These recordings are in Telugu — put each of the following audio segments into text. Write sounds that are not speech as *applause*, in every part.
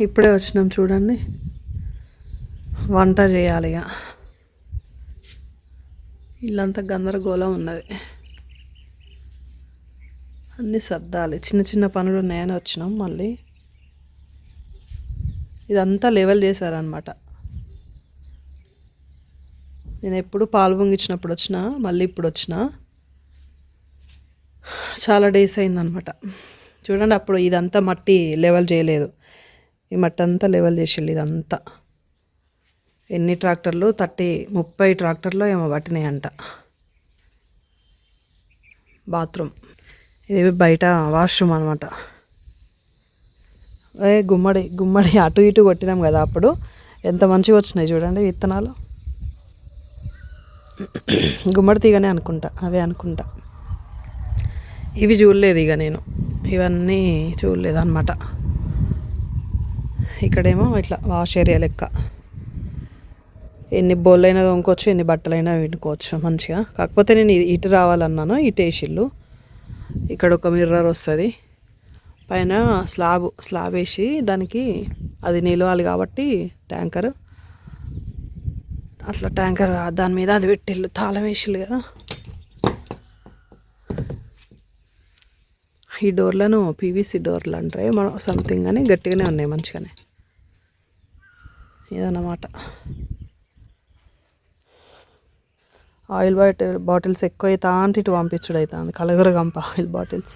ఇప్పుడే వచ్చినాం చూడండి. వంట చేయాలి ఇక. ఇల్లంతా గందరగోళం ఉన్నది. అన్నీ సర్దాలి. చిన్న చిన్న పనులు ఉన్నాయని వచ్చినాం మళ్ళీ. ఇదంతా లెవెల్ చేశారనమాట నేను ఎప్పుడు పాలు పొంగిచ్చినప్పుడు వచ్చిన మళ్ళీ ఇప్పుడు వచ్చిన చాలా డేస్ అయిందనమాట చూడండి అప్పుడు ఇదంతా మట్టి లెవెల్ చేయలేదు. ఈ మట్టి అంతా లెవెల్ చేసేళ్ళు ఇదంతా. ఎన్ని ట్రాక్టర్లు? థర్టీ ముప్పై ట్రాక్టర్లు ఏమో పట్టినాయి అంట బాత్రూమ్. ఇది బయట వాష్రూమ్ అనమాట ఏ గుమ్మడి గుమ్మడి అటు ఇటు కొట్టినాం కదా అప్పుడు. ఎంత మంచిగా వచ్చినాయి చూడండి విత్తనాలు. గుమ్మడి తీగనే అనుకుంటా అవే అనుకుంటా. ఇవి చూడలేదు ఇక నేను. ఇవన్నీ చూడలేదు అనమాట ఇక్కడేమో ఇట్లా వాష్ ఏరియా లెక్క. ఎన్ని బోళ్ళైనా తోముకోవచ్చు ఎన్ని బట్టలైనా వినుకోవచ్చు మంచిగా. కాకపోతే నేను ఇటు రావాలన్నాను ఇటు వేసిళ్ళు ఇక్కడ ఒక మిర్రర్ వస్తుంది. పైన స్లాబ్ స్లాబ్ వేసి దానికి అది నిలవాలి కాబట్టి ట్యాంకర్. అట్లా ట్యాంకర్ దాని మీద అది పెట్టిళ్ళు తాళం వేసిళ్ళు కదా. ఈ డోర్లను పీవీసీ డోర్లు అంటారు మనం సంథింగ్ అని గట్టిగానే ఉన్నాయి మంచిగానే. ఇదన్నమాట. ఆయిల్ బాట్ బాటిల్స్ ఎక్కువ అవుతా అంటే ఇటు పంపించుడు అవుతుంది కలగర గంప ఆయిల్ బాటిల్స్.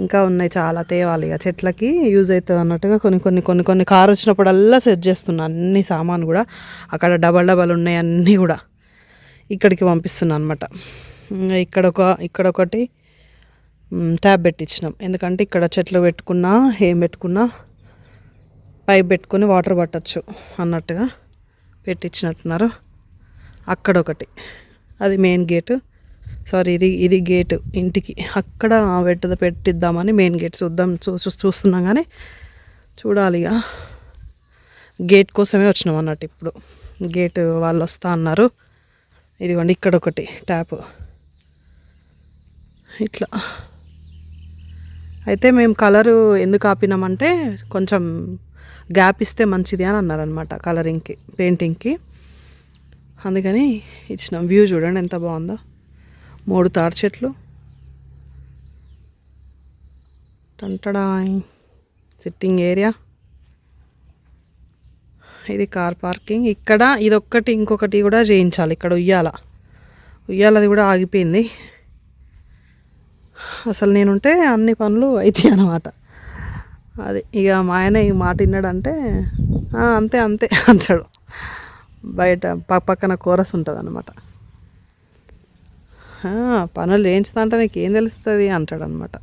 ఇంకా ఉన్నాయి చాలా తేవాలి ఇక. చెట్లకి యూజ్ అవుతుంది అన్నట్టుగా కొన్ని కొన్ని కొన్ని కొన్ని కారు వచ్చినప్పుడల్లా సెట్ చేస్తున్నా. అన్ని సామాన్ కూడా అక్కడ డబల్ డబల్ ఉన్నాయి అన్నీ కూడా ఇక్కడికి పంపిస్తున్నా అనమాట ఇక్కడ ఒక ఇక్కడ ఒకటి ట్యాబ్ పెట్టించినాం. ఎందుకంటే ఇక్కడ చెట్లు పెట్టుకున్నా ఏం పెట్టుకున్నా పైప్ పెట్టుకొని వాటర్ పట్టచ్చు అన్నట్టుగా పెట్టించినట్టున్నారు అక్కడ ఒకటి అది మెయిన్ గేటు. సారీ ఇది ఇది గేటు ఇంటికి. అక్కడ పెట్టద పెట్టిద్దామని మెయిన్ గేట్ చూద్దాం చూ చూ- చూస్తున్నాం కానీ చూడాలి ఇక గేట్ కోసమే వచ్చినాం అన్నట్టు ఇప్పుడు. గేట్ వాళ్ళు వస్తా అన్నారు. ఇదిగోండి ఇక్కడ ఒకటి ట్యాప్. ఇట్లా. అయితే మేము కలరు ఎందుకు ఆపినామంటే కొంచెం గ్యాప్ ఇస్తే మంచిది అని అన్నారనమాట కలరింగ్కి పెయింటింగ్కి. అందుకని ఇచ్చినాం. వ్యూ చూడండి ఎంత బాగుందో. మూడు తాడి చెట్లు. టంటడాయ్ సిట్టింగ్ ఏరియా. ఇది కార్ పార్కింగ్. ఇక్కడ ఇదొక్కటి ఇంకొకటి కూడా చేయించాలి. ఇక్కడ ఉయ్యాల. ఉయ్యాలది కూడా ఆగిపోయింది. అసలు నేనుంటే అన్ని పనులు అవుతాయి అన్నమాట. అది. ఇక మా ఆయన ఈ మాట విన్నాడంటే అంతే అంతే *laughs* అంటాడు. బయట పక్క పక్కన కోరస్ ఉంటుంది అనమాట పనులు చేయించుతా అంటే నీకు ఏం తెలుస్తుంది? అంటాడు అనమాట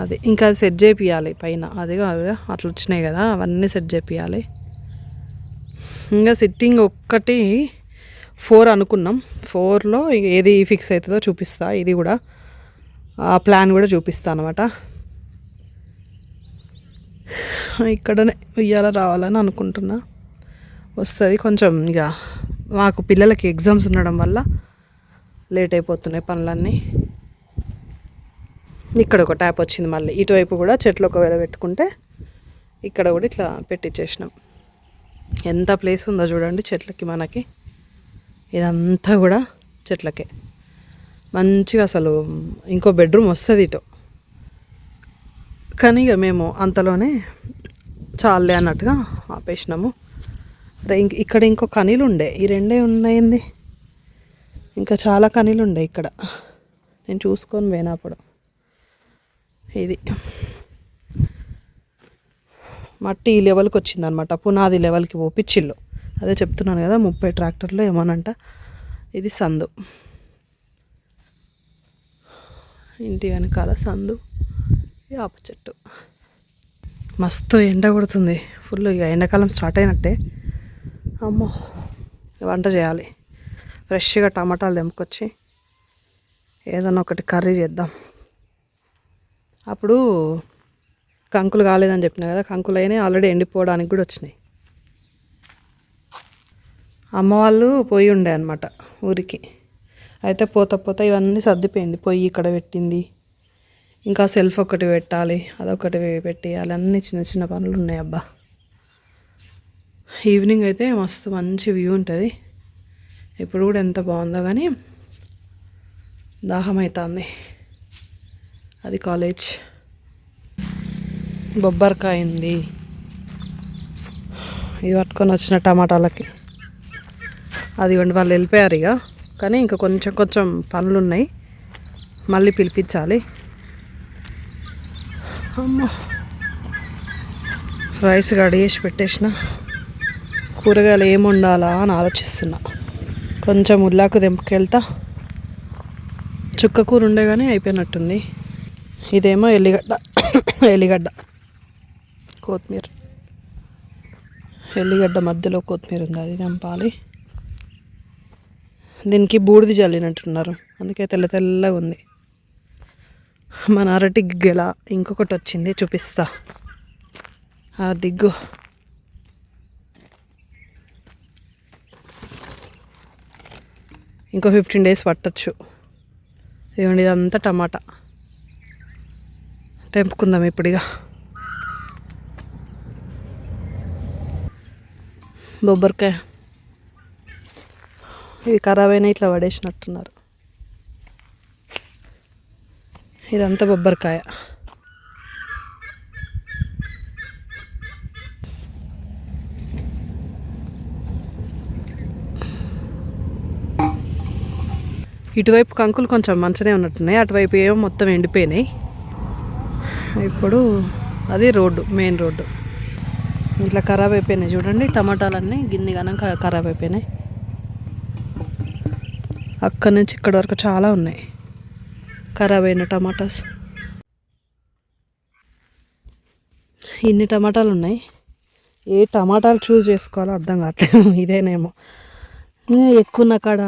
అది ఇంకా అది సెట్ చేపియాలి పైన. అది కాదు అట్లా వచ్చినాయి కదా అవన్నీ సెట్ చేపియాలి. ఇంకా సిట్టింగ్ ఒక్కటి ఫోర్ అనుకున్నాం. ఫోర్లో ఏది ఫిక్స్ అవుతుందో చూపిస్తా. ఇది కూడా ఆ ప్లాన్ కూడా చూపిస్తా అనమాట ఇక్కడనే ఉయ్యాల రావాలని అనుకుంటున్నా. వస్తుంది కొంచెం ఇక మాకు పిల్లలకి ఎగ్జామ్స్ ఉండడం వల్ల లేట్ అయిపోతున్నాయి పనులన్నీ. ఇక్కడ ఒక ట్యాప్ వచ్చింది మళ్ళీ. ఇటువైపు కూడా చెట్లు ఒకవేళ పెట్టుకుంటే ఇక్కడ కూడా ఇట్లా పెట్టించేసినాం ఎంత ప్లేస్ ఉందో చూడండి చెట్లకి మనకి. ఇదంతా కూడా చెట్లకే. మంచిగా అసలు ఇంకో బెడ్రూమ్ వస్తుంది ఇటు. కానీ ఇక మేము అంతలోనే చాలే అన్నట్టుగా ఆపేసినాము. ఇక్కడ ఇంకో కనీలు ఉండే. ఈ రెండే ఉన్నాయింది ఇంకా చాలా కనీలు ఉండే ఇక్కడ. నేను చూసుకొని పోయినప్పుడు ఇది మట్టి ఈ లెవెల్కి వచ్చిందనమాట పునాది లెవెల్కి ఓపిచ్చిల్లు అదే చెప్తున్నాను కదా ముప్పై ట్రాక్టర్లు ఏమోనంట. ఇది సందు. ఇంటి వెనకాల సందు. వేప చెట్టు. మస్తు ఎండ కొడుతుంది. ఫుల్ ఇక ఎండాకాలం స్టార్ట్ అయినట్టే. అమ్మో వంట చేయాలి. ఫ్రెష్గా టమాటాలు తెంపుకొచ్చి ఏదన్నా ఒకటి కర్రీ చేద్దాం. అప్పుడు కంకులు కాలేదని చెప్పిన కదా కంకులు అయినాయి ఆల్రెడీ ఎండిపోవడానికి కూడా వచ్చినాయి. అమ్మ వాళ్ళు పొయ్యి ఉండే అనమాట ఊరికి. అయితే పోత పోత ఇవన్నీ సర్దిపోయింది. పొయ్యి ఇక్కడ పెట్టింది. ఇంకా సెల్ఫ్ ఒకటి పెట్టాలి అదొకటి పెట్టేయాలి. అన్ని చిన్న చిన్న పనులు ఉన్నాయి అబ్బా. ఈవినింగ్ అయితే మస్తు మంచి వ్యూ ఉంటుంది. ఇప్పుడు కూడా ఎంత బాగుందో కానీ దాహం అవుతుంది అది కాలేజ్ బొబ్బరికాయ ఉంది. ఇది పట్టుకొని వచ్చిన టమాటాలకి. అది ఇవ్వండి వాళ్ళు వెళ్ళిపోయారు ఇక. కానీ ఇంకా కొంచెం కొంచెం పనులు ఉన్నాయి. మళ్ళీ పిలిపించాలి. అమ్మో. రైస్ కడిగేసి పెట్టేసిన. కూరగాయలు ఏమి వండాలా అని ఆలోచిస్తున్నా. కొంచెం ఉల్లాకు తెంపుకెళ్తా. చుక్క కూర ఉండే కానీ అయిపోయినట్టుంది. ఇదేమో ఎల్లిగడ్డ. ఎల్లిగడ్డ. కొత్తిమీర. ఎల్లిగడ్డ మధ్యలో కొత్తిమీర ఉంది అది తెంపాలి. దీనికి బూడిది జల్లినట్టున్నారు అందుకే తెల్ల తెల్లగా ఉంది. మన అరటి గెల ఇంకొకటి వచ్చింది చూపిస్తా. ఆ దిగ్గు. ఇంకో ఫిఫ్టీన్ డేస్ పట్టచ్చు. ఇదిగోండి ఇదంతా టమాటా. తెంపుకుందాం ఇప్పుడుగా. బొబ్బరికాయ. ఇవి ఖరాబ్ అయినా ఇట్లా పడేసినట్టున్నారు. ఇదంతా బొబ్బరికాయ. ఇటువైపు కంకులు కొంచెం మంచిగానే ఉన్నట్టున్నాయి అటువైపు ఏమో మొత్తం ఎండిపోయినాయి. ఇప్పుడు అది రోడ్డు మెయిన్ రోడ్డు. ఇట్లా ఖరాబ్ అయిపోయినాయి చూడండి టమాటాలన్నీ గిన్నె కనుక ఖరాబ్ అయిపోయినాయి. అక్కడి నుంచి ఇక్కడ వరకు చాలా ఉన్నాయి. ఖరాబ్ అయిన టమాటాస్. ఇన్ని టమాటాలు ఉన్నాయి. ఏ టమాటాలు చూస్ చేసుకోవాలో అర్థం కావట్లేదు. *laughs* ఇదేనేమో. ఎక్కువ ఉన్న కాడ.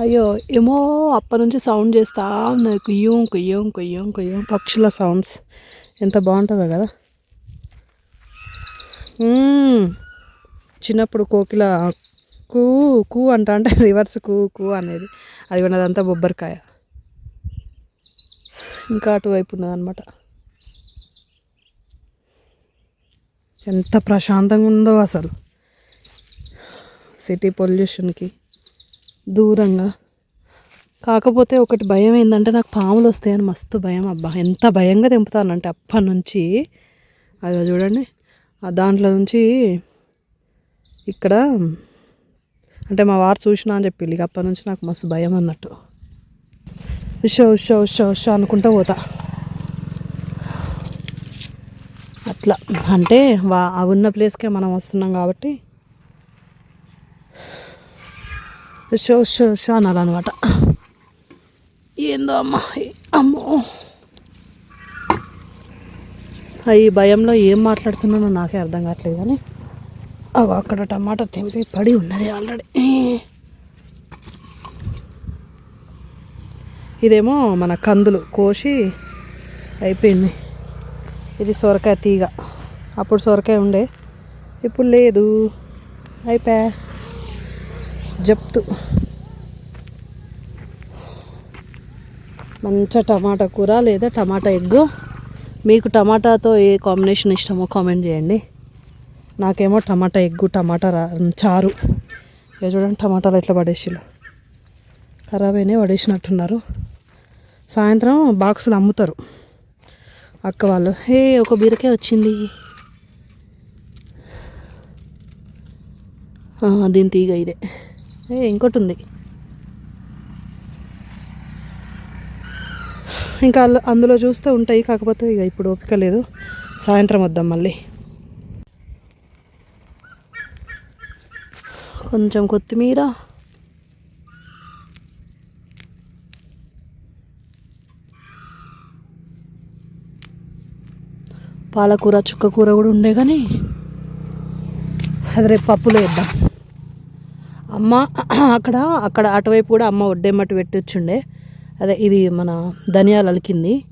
అయ్యో ఏమో అప్పటి నుంచి సౌండ్ చేస్తా ఉన్నాయి కుయ్యం కుయ్యం కుయ్యం కుయ్యం. పక్షుల సౌండ్స్ ఎంత బాగుంటుందో కదా. చిన్నప్పుడు కోకిల కూ కూ అంట అంటే రివర్స్ కూ కూ అనేది. అది ఉన్నదంతా బొబ్బరికాయ. ఇంకా అటువైపు ఉన్నదన్నమాట ఎంత ప్రశాంతంగా ఉందో అసలు. సిటీ పొల్యూషన్కి దూరంగా. కాకపోతే ఒకటి భయం ఏంటంటే నాకు పాములు వస్తాయని మస్తు భయం అబ్బా. ఎంత భయంగా తెంపుతానంటే అప్పటి నుంచి. అది చూడండి. ఆ దాంట్లో నుంచి ఇక్కడ అంటే మా వారు చూసినా అని చెప్పి ఇక అప్పటి నుంచి నాకు మస్తు భయం అన్నట్టు. ఉషో ఉషో ఉషో ఉషో అనుకుంటూ పోతా. అట్లా. అంటే వా ఆ ఉన్న ప్లేస్కే మనం వస్తున్నాం కాబట్టి. షో షో షో అనాలన్నమాట. ఏందో అమ్మా అమ్మో. ఈ భయంలో ఏం మాట్లాడుతున్నానో నాకే అర్థం కావట్లేదు కానీ. అవి అక్కడ టమాటా తెంపి పడి ఉన్నది ఆల్రెడీ. ఇదేమో మన కందులు కోసి అయిపోయింది. ఇది సొరకాయ తీగ. అప్పుడు సొరకాయ ఉండే. ఇప్పుడు లేదు. అయిపోయా జప్తు. మంచి టమాటా కూర లేదా టమాటా ఎగ్గు మీకు టమాటాతో ఏ కాంబినేషన్ ఇష్టమో కామెంట్ చేయండి. నాకేమో టమాటా ఎగ్గు టమాటా రా చారు. ఇక చూడండి టమాటాలు ఎట్లా పడేసిలు ఖరాబ్ అయినాయి పడేసినట్టున్నారు. సాయంత్రం బాక్సులు అమ్ముతారు. అక్క వాళ్ళు ఏ ఒక బీరకే వచ్చింది. దీని తీగ ఇదే. ఏ ఇంకోటి ఉంది. ఇంకా అందులో చూస్తే ఉంటాయి కాకపోతే ఇక ఇప్పుడు ఓపిక లేదు. సాయంత్రం వద్దాం మళ్ళీ. కొంచెం కొత్తిమీర పాలకూర చుక్కకూర కూడా ఉండే కానీ అది రేపు పప్పులో వేద్దాం. అమ్మ అక్కడ అక్కడ అటువైపు కూడా అమ్మ ఒడ్డెమ్మటి పెట్టొచ్చుండే. అదే ఇవి మన ధనియాలు అలికింది.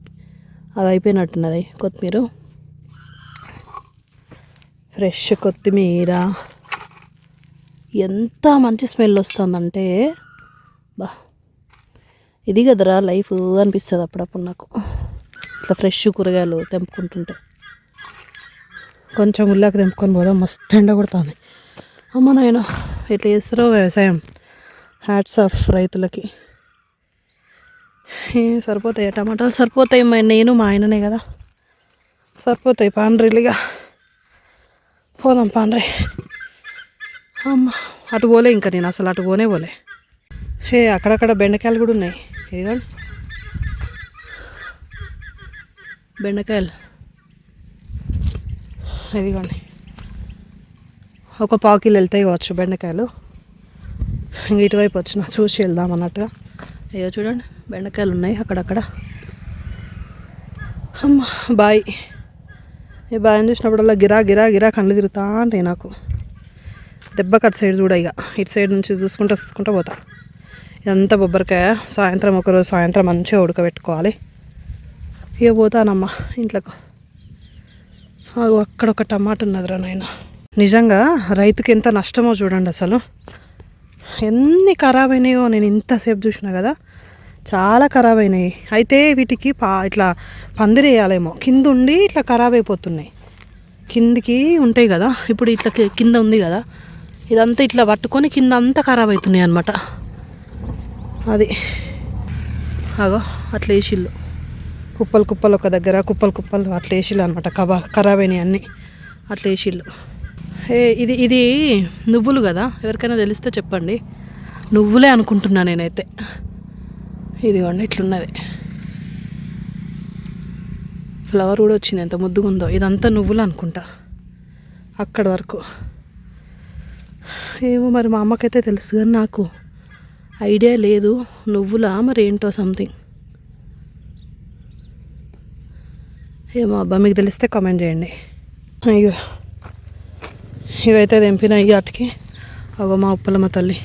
అవి అయిపోయినట్టున్నది కొత్తిమీర. ఫ్రెష్ కొత్తిమీర. ఎంత మంచి స్మెల్ వస్తుందంటే బా. ఇది కదరా లైఫ్ అనిపిస్తుంది అప్పుడప్పుడు నాకు. ఇట్లా ఫ్రెష్ కూరగాయలు తెంపుకుంటుంటే. కొంచెం ఉల్లాక తెంపుకొని పోదాం. మస్తు ఎండ కొడుతుంది. అమ్మ నాయన ఎట్లా చేస్తారో వ్యవసాయం. హ్యాట్స్ ఆఫ్ రైతులకి. సరిపోతాయి? టమాటాలు సరిపోతాయి మా నేను మా ఆయననే కదా. సరిపోతాయి పాండ్రీలుగా పోదాం పాండ్రీ అమ్మ అటు పోలే ఇంకా నేను అసలు అటు పోనే పోలే. హే అక్కడక్కడ బెండకాయలు కూడా ఉన్నాయి. ఇదిగోండి బెండకాయలు. ఇదిగోండి. ఒక పాకిల్ వెళ్తాయి కావచ్చు బెండకాయలు. ఇంక ఇటువైపు వచ్చిన చూసి వెళ్దాం అన్నట్టుగా. అయ్యో చూడండి బెండకాయలు ఉన్నాయి అక్కడక్కడ. అమ్మ బాయ్. ఈ బాయ్ని చూసినప్పుడల్లా గిరా గిరా గిరా కళ్ళు తిరుగుతా ఉంటాయి నాకు. దెబ్బ కట్ సైడ్ చూడ ఇక. ఇటు సైడ్ నుంచి చూసుకుంటా చూసుకుంటా పోతా. ఇదంతా బొబ్బరికాయ. సాయంత్రం ఒకరోజు సాయంత్రం మంచిగా ఉడకబెట్టుకోవాలి. ఇక పోతానమ్మా ఇంట్లోకి. అక్కడ ఒక టమాటా ఉన్నదిరా నాయన. నిజంగా రైతుకి ఎంత నష్టమో చూడండి అసలు. ఎన్ని ఖరాబ్ అయినాయో నేను ఇంతసేపు చూసినా కదా. చాలా ఖరాబ్ అయినాయి. అయితే వీటికి పా ఇట్లా పందిరేయాలేమో కింద ఉండి ఇట్లా ఖరాబ్ అయిపోతున్నాయి. కిందికి ఉంటాయి కదా. ఇప్పుడు ఇట్లా కింద ఉంది కదా. ఇదంతా ఇట్లా పట్టుకొని కింద అంతా ఖరాబ్ అవుతున్నాయి అనమాట అది. అగో అట్లా వేసిళ్ళు. కుప్పలు కుప్పలు ఒక దగ్గర కుప్పలు కుప్పలు అట్లా వేసిళ్ళు అనమాట కబా ఖరాబ్ అయినాయి అన్నీ అట్లా వేసిళ్ళు. ఏ ఇది ఇది నువ్వులు కదా? ఎవరికైనా తెలిస్తే చెప్పండి. నువ్వులే అనుకుంటున్నా నేనైతే. ఇదిగోండి ఇట్లున్నది. ఫ్లవర్ కూడా వచ్చింది. ఎంత ముద్దుగా ఉందో ఇదంతా నువ్వులు అనుకుంటా. అక్కడ వరకు. ఏమో మరి మా అమ్మకైతే తెలుసు కానీ నాకు ఐడియా లేదు. నువ్వులా మరి ఏంటో సంథింగ్ ఏమో అబ్బా మీకు తెలిస్తే కామెంట్ చేయండి. అయ్యో. ఇవైతే తెంపినాయి అటుకి అగో మా ఉప్పలమ్మ తల్లి.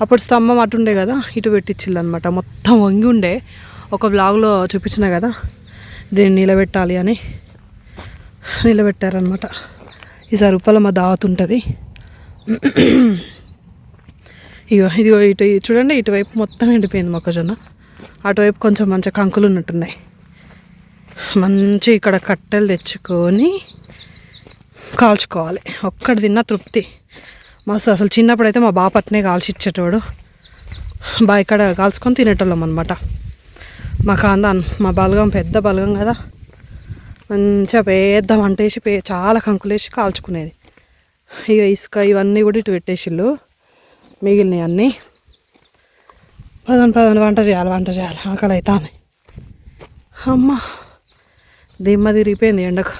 అప్పుడు స్తంభం అటుండే కదా ఇటు పెట్టించిల్లు అనమాట మొత్తం వంగి ఉండే. ఒక బ్లాగ్లో చూపించిన కదా దీన్ని నిలబెట్టాలి అని. నిలబెట్టారనమాట. ఈసారి ఉప్పలమ్మ దావత్ ఉంటుంది. ఇగో ఇదిగో ఇటు చూడండి ఇటువైపు మొత్తం ఎండిపోయింది మొక్కజొన్న. అటువైపు కొంచెం మంచిగా కంకులు ఉన్నట్టున్నాయి. మంచి ఇక్కడ కట్టెలు తెచ్చుకొని కాల్చుకోవాలి. ఒక్కటి తిన్న తృప్తి. మస్తు అసలు చిన్నప్పుడు అయితే మా బాపట్నే కాల్చి ఇచ్చేటోడు బా ఇక్కడ కాల్చుకొని తినేటోళ్ళం అనమాట మా కాందాన్ మా బలగం పెద్ద బలగం కదా. మంచిగా పెద్ద వంట వేసి పే చాలా కంకులేసి కాల్చుకునేది. ఇక ఇసుక ఇవన్నీ కూడా ఇటు పెట్టేసిళ్ళు. మిగిలినవి అన్నీ. పదండి పదండి వంట చేయాలి వంట చేయాలి. ఆకలి అవుతాను అమ్మ! దిమ్మ తిరిగిపోయింది ఎండకు